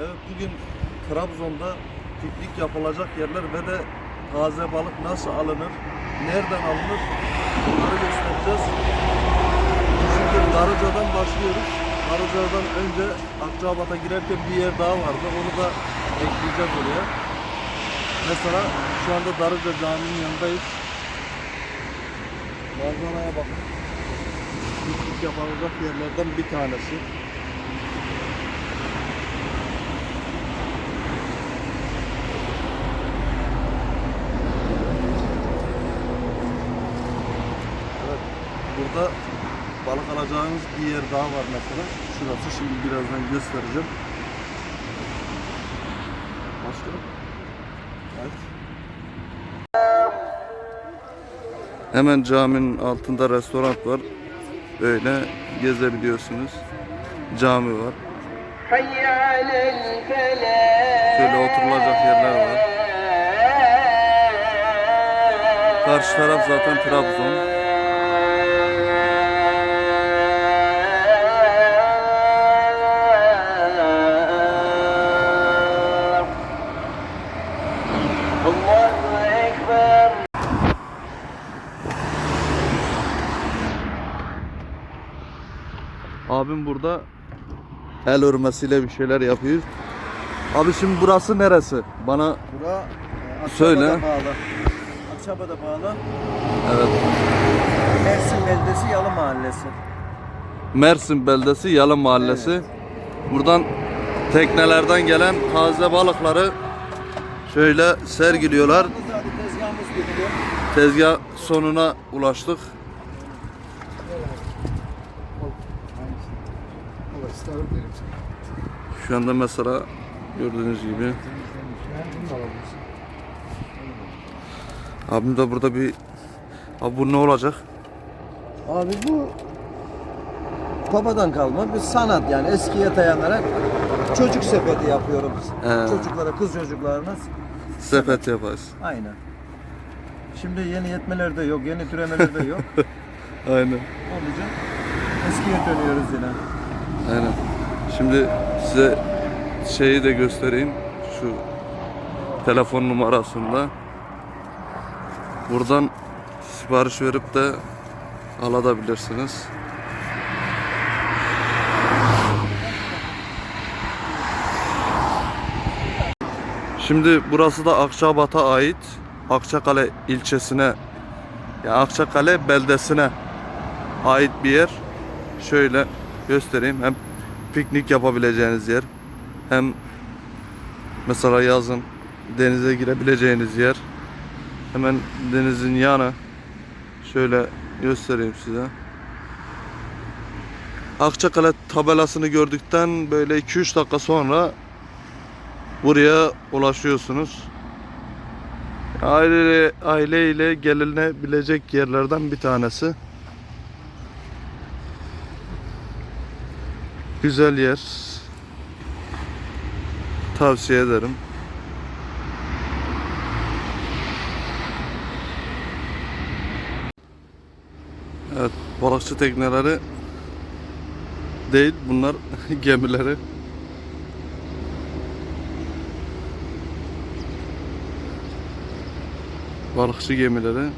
Evet bugün Trabzon'da piknik yapılacak yerler ve de taze balık nasıl alınır, nereden alınır bunları göstereceğiz. Şimdi Darıca'dan başlıyoruz. Darıca'dan önce Akçabat'a girerken bir yer daha vardı. Onu da ekleyeceğiz oraya. Mesela şu anda Darıca Camii'nin yanındayız. Manzaraya bakın. Piknik yapılacak yerlerden bir tanesi. Burada balık alacağınız bir yer daha var mesela. Şurası şimdi birazdan göstereceğim. Başka? Evet. Hemen caminin altında restoran var. Böyle gezebiliyorsunuz. Cami var. Şöyle oturulacak yerler var. Karşı taraf zaten Trabzon. Abim burada el örmesiyle bir şeyler yapıyor. Abi şimdi burası neresi? Bana Bura e, Söyle. bağlı. Akçabat'a bağlı. evet Mersin Beldesi Yalı Mahallesi. Mersin beldesi Yalı Mahallesi. Buradan teknelerden gelen taze balıkları şöyle sergiliyorlar. Tezgah sonuna ulaştık. Şu anda mesela gördüğünüz gibi abim de burada bir abi bu ne olacak? Abi bu babadan kalma bir sanat yani eskiye dayanarak çocuk sepeti yapıyorum. He. Çocuklara, kız çocuklarına. Sepet yaparız. Aynen. Şimdi yeni yetmeler de yok, yeni türemeler de yok. Aynen. Onun için eskiye dönüyoruz yine. Aynen. Şimdi size şeyi de göstereyim. Şu telefon numarasında. Buradan sipariş verip de alabilirsiniz. Şimdi burası da Akçabat'a ait. Akçakale ilçesine ya Akçakale beldesine ait bir yer. Şöyle göstereyim. Hem piknik yapabileceğiniz yer hem mesela yazın denize girebileceğiniz yer. Hemen denizin yanı. Şöyle göstereyim size. Akçakale tabelasını gördükten böyle 2-3 dakika sonra buraya ulaşıyorsunuz. Aile aileyle gelinebilecek yerlerden bir tanesi. Güzel yer. Tavsiye ederim. Evet, balıkçı tekneleri değil, bunlar gemileri. Balıkçı gemileri.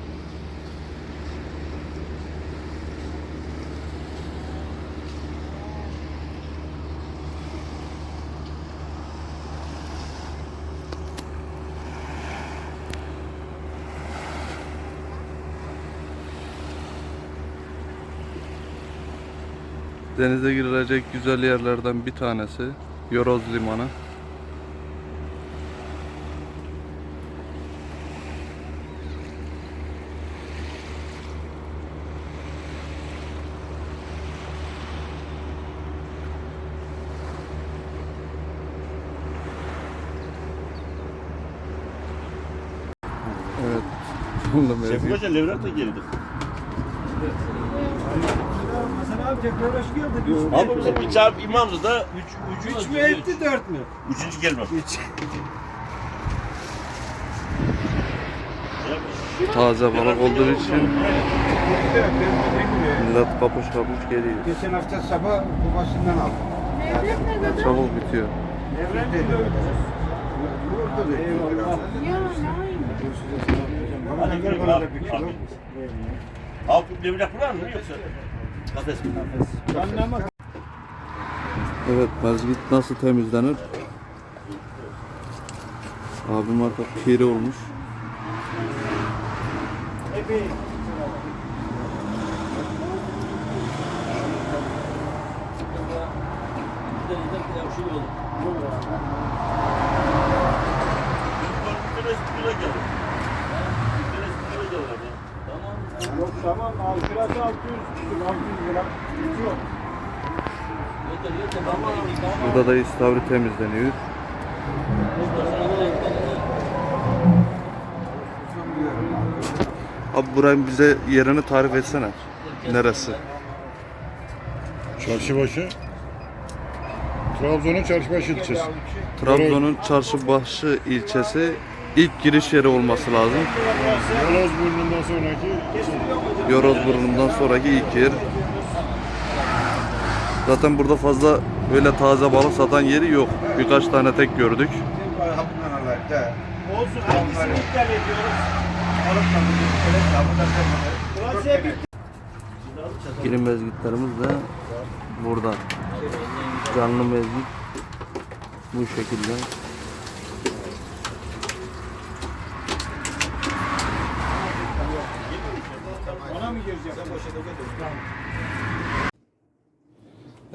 Denize girilecek güzel yerlerden bir tanesi Yoroz Limanı. Evet. Şefik Hoca Levrat da gelidir. Hasan abi tekrar hoş geldin. Abi bize bir çarp imamdı da üç, üç, Üç mü etti, dört mü? üçüncü gelme. Üç. Taze balık olduğu için millet kapış kapış geliyor. Geçen hafta sabah babasından aldım. Çabuk bitiyor. Hadi gel abi. Altı devre kurar mı yoksa? Kafes? Evet mezgit nasıl temizlenir? Abim artık piri olmuş. Bir tanesi bir lira gelir. Bir tanesi bir lira gelir abi. Yok tamam al şurası 600 600 lira. Yok. Burada da istavri temizleniyor. Abi buranın bize yerini tarif etsene. Neresi? Çarşıbaşı. Trabzon'un Çarşıbaşı ilçesi. Trabzon'un Çarşıbaşı ilçesi ilk giriş yeri olması lazım. Yalazburnu'ndan sonraki Yorozburnu'ndan sonraki ilk yer. Zaten burada fazla böyle taze balık satan yeri yok. Birkaç tane tek gördük. olsun hangisini iptal ediyoruz? Mezgitlerimiz de burada. Canlı mezgit bu şekilde.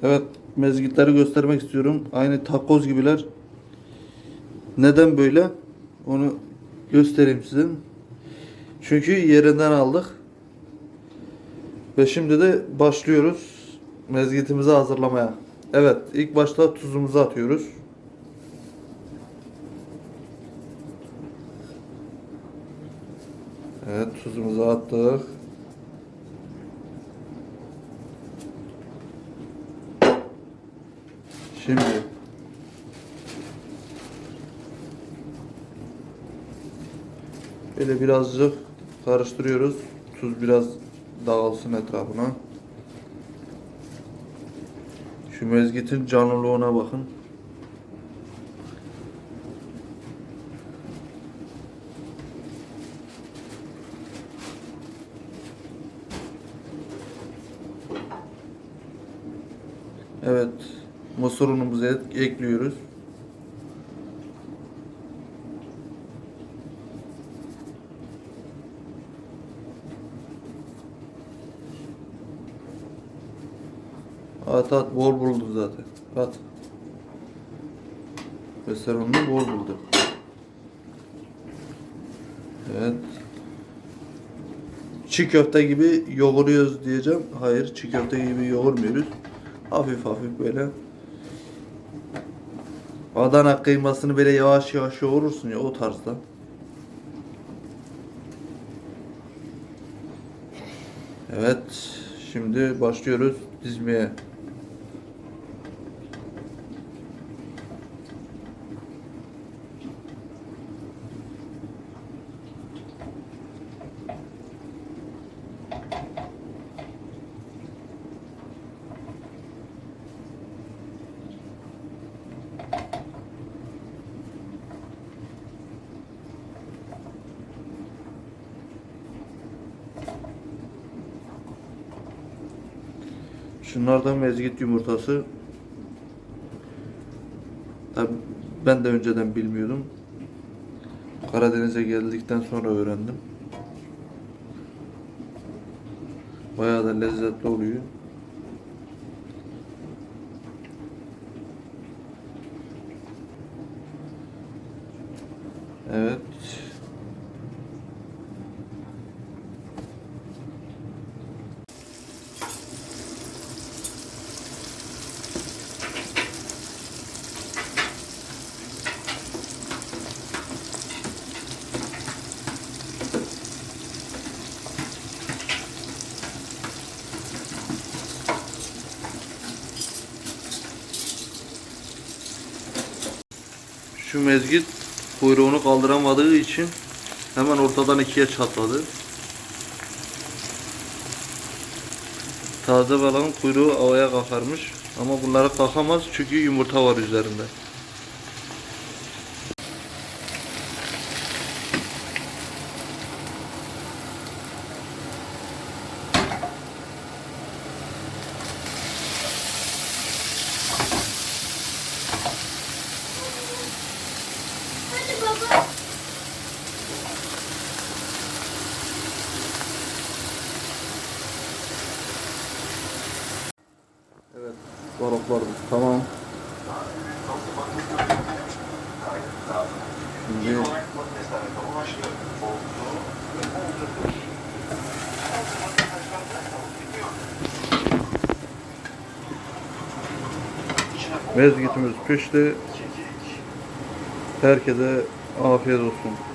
Evet mezgitleri göstermek istiyorum. Aynı takoz gibiler. Neden böyle? Onu göstereyim size. Çünkü yerinden aldık. Ve şimdi de başlıyoruz mezgitimizi hazırlamaya. Evet ilk başta tuzumuzu atıyoruz. Evet tuzumuzu attık. Şimdi böyle birazcık karıştırıyoruz. Tuz biraz dağılsın etrafına. Şu mezgitin canlılığına bakın. Evet. Mısır unumuzu ek- ekliyoruz. At at bol buldu zaten. At. Mısır ununu bol buldu. Evet. Çiğ köfte gibi yoğuruyoruz diyeceğim. Hayır, çiğ köfte gibi yoğurmuyoruz. Hafif hafif böyle. Adana kıymasını böyle yavaş yavaş yoğurursun ya o tarzda. Evet, şimdi başlıyoruz dizmeye. Şunlardan mezgit yumurtası. Tabi ben de önceden bilmiyordum. Karadeniz'e geldikten sonra öğrendim. Bayağı da lezzetli oluyor. Evet. Mezgit kuyruğunu kaldıramadığı için hemen ortadan ikiye çatladı. Taze balığın kuyruğu havaya kalkarmış ama bunlara kalkamaz çünkü yumurta var üzerinde. Balıklar tamam. Şimdi Mezgitimiz pişti. Herkese afiyet olsun.